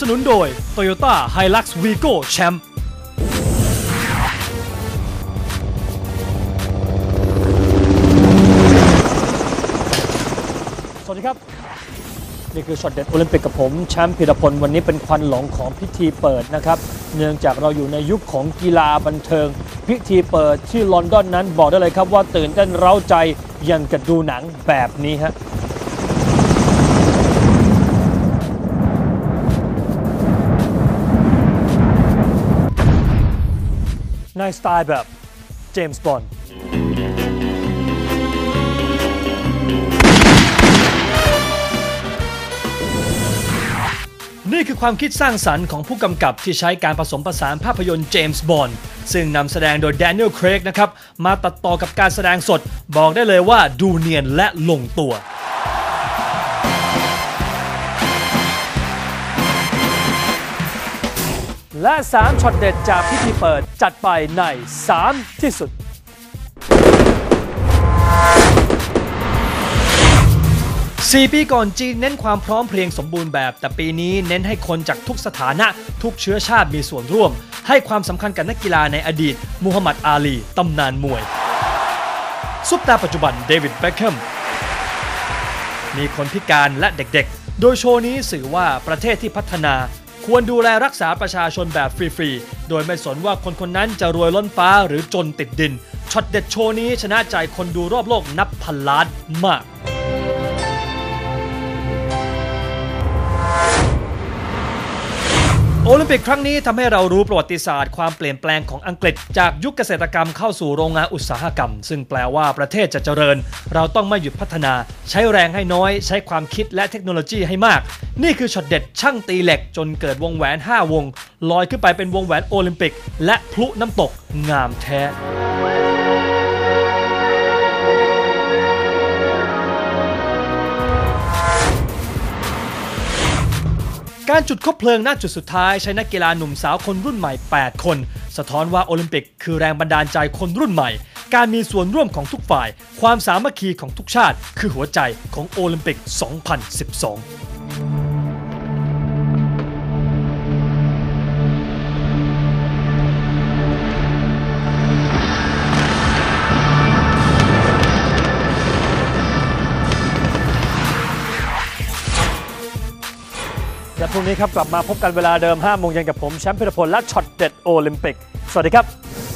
สนุนโดย Toyota Hilux Vigo Champ สวัสดีครับ นี่คือช็อตเด็ดโอลิมปิกกับผมแชมป์พิรพล วันนี้เป็นควันหลงของพิธีเปิดนะครับ เนื่องจากเราอยู่ในยุคของกีฬาบันเทิง พิธีเปิดที่ลอนดอนนั้นบอกได้เลยครับว่าตื่นเต้นเร้าใจย่างกับดูหนังแบบนี้ฮะ ในสไตล์แบบเจมส์บอนด์นี่คือความคิดสร้างสรรค์ของผู้กำกับที่ใช้การผสมผสานภาพยนตร์เจมส์บอนด์ซึ่งนำแสดงโดยแดเนียล เครกนะครับ มาตัดต่อกับการแสดงสด บอกได้เลยว่าดูเนียนและลงตัว และ 3ช็อตเด็ดจากพิธีเปิดจัดไปใน 3 ที่สุด 4 ปีก่อนจีนเน้นความพร้อมเพรียงสมบูรณ์แบบ แต่ปีนี้เน้นให้คนจากทุกสถานะ ทุกเชื้อชาติมีส่วนร่วม ให้ความสำคัญกับนักกีฬาในอดีตมูฮัมหมัดอาลีตำนานมวย ซุปตาปัจจุบันเดวิดเบคแฮมมีคนพิการและเด็กๆ โดยโชว์นี้สื่อว่าประเทศที่พัฒนา ควรดูแลรักษาประชาชนแบบฟรีๆ โดยไม่สนว่าคนคนนั้นจะรวยล้นฟ้าหรือจนติดดินช็อตเด็ดโชว์นี้ชนะใจคนดูรอบโลกนับพันล้านมาก โอลิมปิกครั้งนี้ทำให้เรารู้ประวัติศาสตร์ความเปลี่ยนแปลงของอังกฤษ จากยุคเกษตรกรรมเข้าสู่โรงงานอุตสาหกรรม ซึ่งแปลว่าประเทศจะเจริญ เราต้องไม่หยุดพัฒนา ใช้แรงให้น้อย ใช้ความคิดและเทคโนโลยีให้มาก นี่คือช็อตเด็ดช่างตีเหล็ก จนเกิดวงแหวน 5 วง ลอยขึ้นไปเป็นวงแหวนโอลิมปิก และพลุน้ำตกงามแท้ การจุดคบเพลิงณจุดสุดท้ายใช้นักกีฬาหนุ่มสาวคนรุ่นใหม่ 8 คน สะท้อนว่าโอลิมปิกคือแรงบันดาลใจคนรุ่นใหม่ การมีส่วนร่วมของทุกฝ่าย ความสามัคคีของทุกชาติ คือหัวใจของโอลิมปิก 2012 และพรุ่งนี้ครับกลับมาพบกันเวลาเดิม5โมงเย็นกับผมแชมป์พิรพลและช็อตเด็ดโอลิมปิก สวัสดีครับ